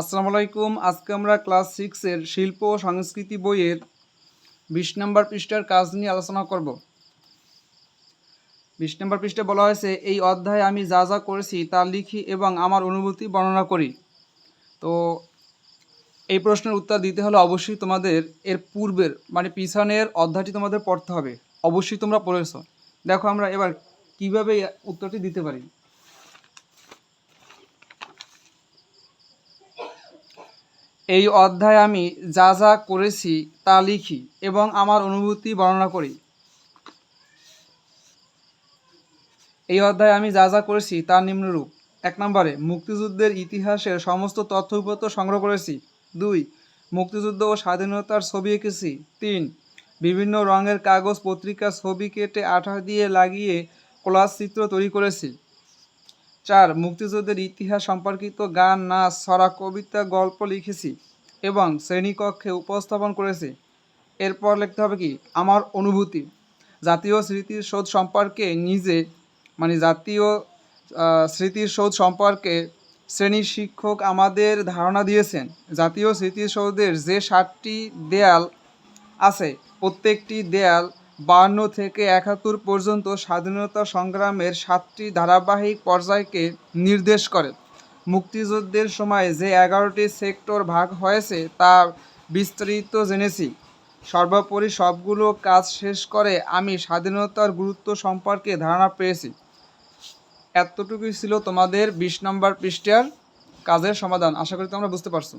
আসসালামু আলাইকুম। আজকে আমরা ক্লাস সিক্সের শিল্প ও সংস্কৃতি বইয়ের বিশ নম্বর পৃষ্ঠার কাজ নিয়ে আলোচনা করব। বিশ নম্বর পৃষ্ঠে বলা হয়েছে, এই অধ্যায়ে আমি যা যা করেছি তা লিখি এবং আমার অনুভূতি বর্ণনা করি। তো এই প্রশ্নের উত্তর দিতে হলে অবশ্যই তোমাদের এর পূর্বের মানে পিছনের অধ্যায়টি তোমাদের পড়তে হবে। অবশ্যই তোমরা পড়েছো। দেখো আমরা এবার কীভাবে উত্তরটি দিতে পারি। এই অধ্যায়ে আমি যা যা করেছি তা লিখি এবং আমার অনুভূতি বর্ণনা করি। এই অধ্যায়ে আমি যা যা করেছি তার নিম্নরূপ। এক নম্বরে, মুক্তিযুদ্ধের ইতিহাসের সমস্ত তথ্য উপাত্ত সংগ্রহ করেছি। দুই, মুক্তিযুদ্ধ ও স্বাধীনতার ছবি এঁকেছি। তিন, বিভিন্ন রঙের কাগজ পত্রিকা ছবি কেটে আঠা দিয়ে লাগিয়ে কোলাজ চিত্র তৈরি করেছি। চার, মুক্তিযুদ্ধের ইতিহাস সম্পর্কিত গান, নাচ, ছড়া, কবিতা, গল্প লিখেছি এবং শ্রেণীকক্ষে উপস্থাপন করেছি। এরপর লিখতে হবে কি? আমার অনুভূতি। জাতীয় স্মৃতির শোধ সম্পর্কে নিজে মানে জাতীয় স্মৃতির শোধ সম্পর্কে শ্রেণির শিক্ষক আমাদের ধারণা দিয়েছেন। জাতীয় স্মৃতিসৌধের যে সাতটি দেয়াল আছে, প্রত্যেকটি দেয়াল বান্ন থেকে একাত্তর পর্যন্ত স্বাধীনতা সংগ্রামের সাতটি ধারাবাহিক পর্যায়কে নির্দেশ করে। মুক্তিযুদ্ধের সময় যে এগারোটি সেক্টর ভাগ হয়েছে তা বিস্তারিত জেনেছি। সর্বোপরি সবগুলো কাজ শেষ করে আমি স্বাধীনতার গুরুত্ব সম্পর্কে ধারণা পেয়েছি। এতটুকুই ছিল তোমাদের বিশ নম্বর পৃষ্ঠার কাজের সমাধান। আশা করি তোমরা বুঝতে পারছ।